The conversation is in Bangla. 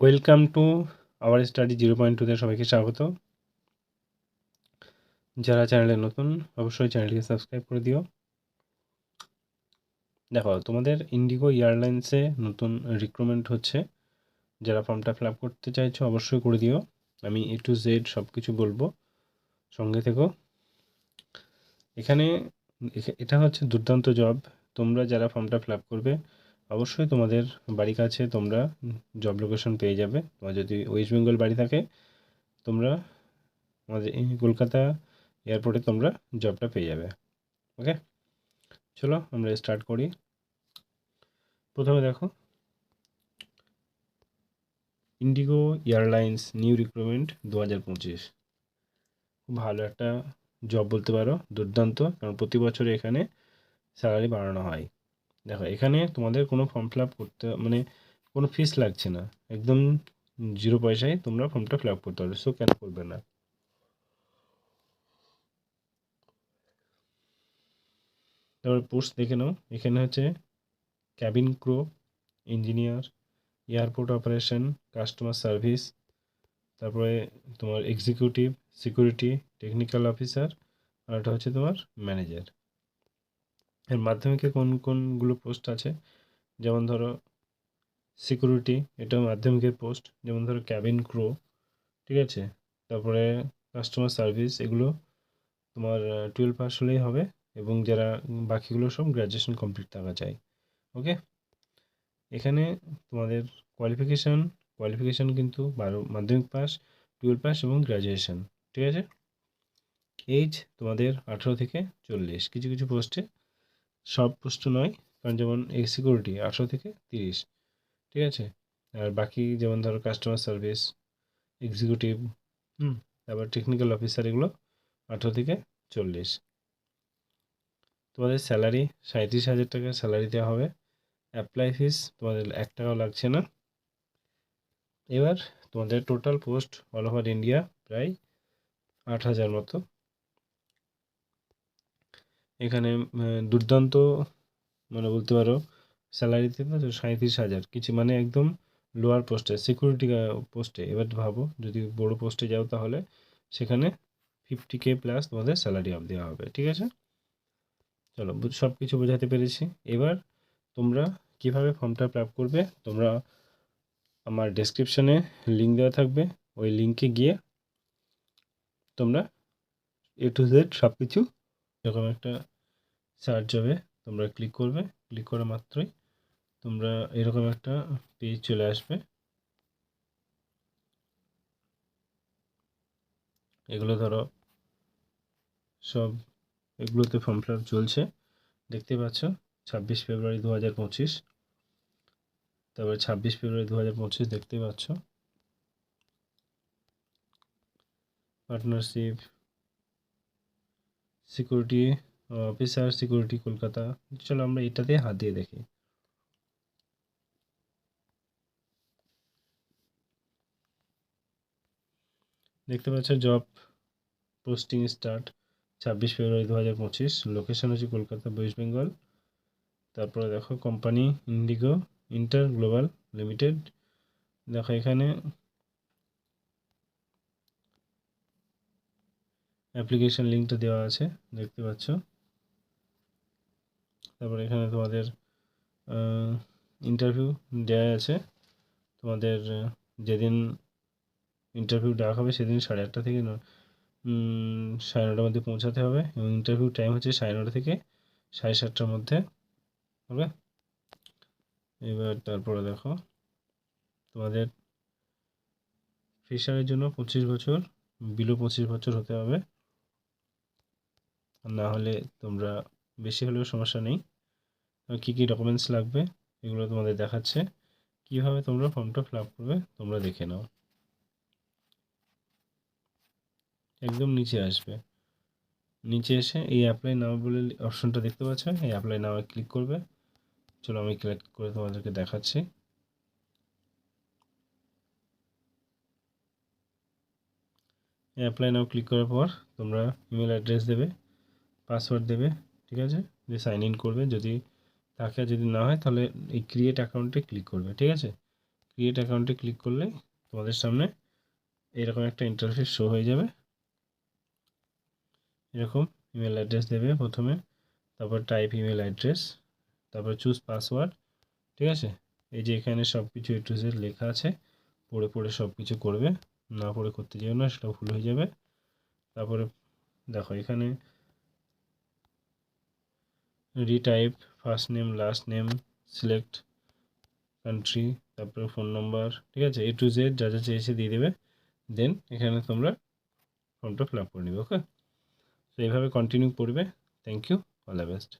Welcome to our study zero point টুতে সবাইকে স্বাগত। যারা চ্যানেলে নতুন, অবশ্যই চ্যানেলকে সাবস্ক্রাইব করে দিও। দেখো, তোমাদের ইন্ডিগো এয়ারলাইন্সে নতুন রিক্রুটমেন্ট হচ্ছে। যারা ফর্মটা ফিল করতে চাইছো, অবশ্যই করে দিও। আমি এ টু জেড সব কিছু বলব। সঙ্গে থেকো। এখানে এটা হচ্ছে দুর্দান্ত জব তোমরা যারা ফর্মটা ফিল করবে অবশ্যই তোমাদের বাড়ির কাছে তোমরা জব লোকেশন পেয়ে যাবে। তোমার যদি ওয়েস্ট বেঙ্গল বাড়ি থাকে, তোমরা আমাদের কলকাতা এয়ারপোর্টে তোমরা জবটা পেয়ে যাবে। ওকে চলো আমরা স্টার্ট করি। প্রথমে দেখো। ইন্ডিগো এয়ারলাইন্স নিউ রিক্রুটমেন্ট দু হাজার পঁচিশ। খুব ভালো একটা জব বলতে পারো, দুর্দান্ত। কারণ প্রতি বছর এখানে স্যালারি বাড়ানো হয়। দেখো, এখানে তোমাদের কোনো ফর্ম ফিল আপ করতে মানে কোনো ফিস লাগছে না। একদম জিরো পয়সায় তোমরা ফর্মটা ফিল আপ করতে পারবে সো কেন করবে না? তারপরে পোস্ট দেখে নাও, এখানে হচ্ছে cabin crew engineer airport operation customer service তারপরে তোমার এক্সিকিউটিভ সিকিউরিটি টেকনিক্যাল অফিসার আর এটা হচ্ছে তোমার ম্যানেজার এর মাধ্যমিকে কোন, কোনগুলো পোস্ট আছে? যেমন ধরো সিকিউরিটি এটা মাধ্যমিকের পোস্ট যেমন ধরো ক্যাবিন ক্রো ঠিক আছে? তারপরে কাস্টমার সার্ভিস এগুলো তোমার টুয়েলভ পাস হলেই হবে এবং যারা বাকিগুলো সব গ্র্যাজুয়েশন কমপ্লিট থাকা চাই ওকে এখানে তোমাদের কোয়ালিফিকেশান কোয়ালিফিকেশান কিন্তু বারো, মাধ্যমিক পাস টুয়েলভ পাস এবং গ্র্যাজুয়েশন ঠিক আছে? এইজ তোমাদের আঠেরো থেকে চল্লিশ, কিছু কিছু পোস্টে সব পোস্ট নয়, কারণ যেমন এই সিকিউরিটি আঠেরো থেকে তিরিশ, ঠিক আছে? আর বাকি যেমন ধরো কাস্টমার সার্ভিস এক্সিকিউটিভ হুম, তারপর টেকনিক্যাল অফিসার এগুলো আঠেরো থেকে চল্লিশ। তোমাদের স্যালারি সাঁত্রিশ হাজার টাকা স্যালারি দেওয়া হবে। অ্যাপ্লাই ফিস তোমাদের এক টাকাও লাগছে না। এবার তোমাদের total post all over India প্রায় আট হাজার মতো। এখানে দুর্দান্ত মানে বলতে পারো স্যালারি দেবে তো সাঁত্রিশ হাজার। কিছু মানে একদম লোয়ার পোস্টে সিকিউরিটি পোস্টে এবার ভাবো, যদি বড় পোস্টে যাও তাহলে, সেখানে ফিফটি কে প্লাস তোমাদের স্যালারি আপ দেওয়া হবে, ঠিক আছে? চলো সব কিছু বোঝাতে পেরেছি। এবার তোমরা কীভাবে ফর্মটা আপ করবে, তোমরা আমার ডেসক্রিপশনে লিঙ্ক দেওয়া থাকবে। ওই লিঙ্কে গিয়ে তোমরা এ টু জেড সব কিছু এরকম একটা সার্চ হবে, তোমরা ক্লিক করবে ক্লিক করা মাত্রই তোমরা এরকম একটা পেজ চলে আসবে। এগুলো ধরো সব, এগুলোতে ফর্ম ফিল চলছে। দেখতে পাচ্ছ, ছাব্বিশ ফেব্রুয়ারি দু হাজার পঁচিশ। তারপরে ছাব্বিশ ফেব্রুয়ারি দু হাজার পঁচিশ দেখতে পাচ্ছ। Partnership security officer security Kolkata চলো আমরা এটাতে হাত দিয়ে দেখি। দেখতে পাচ্ছ জব পোস্টিং স্টার্ট ছাব্বিশ ফেব্রুয়ারি দু হাজার পঁচিশ। লোকেশন হচ্ছে কলকাতা ওয়েস্ট বেঙ্গল তারপরে দেখো company IndiGo inter global limited দেখো এখানে অ্যাপ্লিকেশন লিঙ্কটা দেওয়া আছে, দেখতে পাচ্ছ। তারপরে এখানে তোমাদের ইন্টারভিউ দেওয়া আছে। তোমাদের, যেদিন ইন্টারভিউ ডাক হবে সেদিন সাড়ে আটটা থেকে সাড়ে নটার মধ্যে পৌঁছাতে হবে এবং ইন্টারভিউ টাইম হচ্ছে সাড়ে নটা থেকে সাড়ে সাতটার মধ্যে, হবে? এবার তারপরে দেখো, তোমাদের ফ্রেশারের জন্য পঁচিশ বছর বিলো পঁচিশ বছর হতে হবে। না হলে তোমরা বেশি হলেও সমস্যা নেই। কী কী ডকুমেন্টস লাগবে এগুলো তোমাদের দেখাচ্ছে। কীভাবে তোমরা ফর্মটা ফিল আপ করবে তোমরা দেখে নাও। একদম নিচে আসবে। নিচে এসে এই অ্যাপ্লাই নাও বলে অপশনটা দেখতে পাচ্ছ? এই অ্যাপ্লাই নাও ক্লিক করবে। চলো আমি ক্লিক করে তোমাদেরকে দেখাচ্ছি। অ্যাপ্লাই নাও ক্লিক করার পর তোমরা ইমেল অ্যাড্রেস দেবে। পাসওয়ার্ড দেবে, ঠিক আছে? দিয়ে সাইন ইন করবে, যদি থাকে যদি না হয়, তাহলে এই ক্রিয়েট অ্যাকাউন্টে ক্লিক করবে, ঠিক আছে? ক্রিয়েট অ্যাকাউন্টে ক্লিক করলে তোমাদের সামনে এরকম একটা ইন্টারফেস শো হয়ে যাবে। এরকম ইমেল অ্যাড্রেস দেবে প্রথমে, তারপর টাইপ ইমেল অ্যাড্রেস তারপর চুজ পাসওয়ার্ড ঠিক আছে? এই যে এখানে সব কিছু এ টু জেড লেখা আছে, পড়ে পড়ে সব কিছু করবে, না পড়ে করতে যেও না সেটা ভুল হয়ে যাবে। তারপরে দেখো এখানে retype first name last name select country তারপরে ফোন নম্বর ঠিক আছে? এ টু জেড যা যা চেয়েছে দিয়ে দেবে। দেন এখানে তোমরা ফর্মটা ফিল আপ করে নেবে ওকে তো এইভাবে কন্টিনিউ করবে। Thank you all the best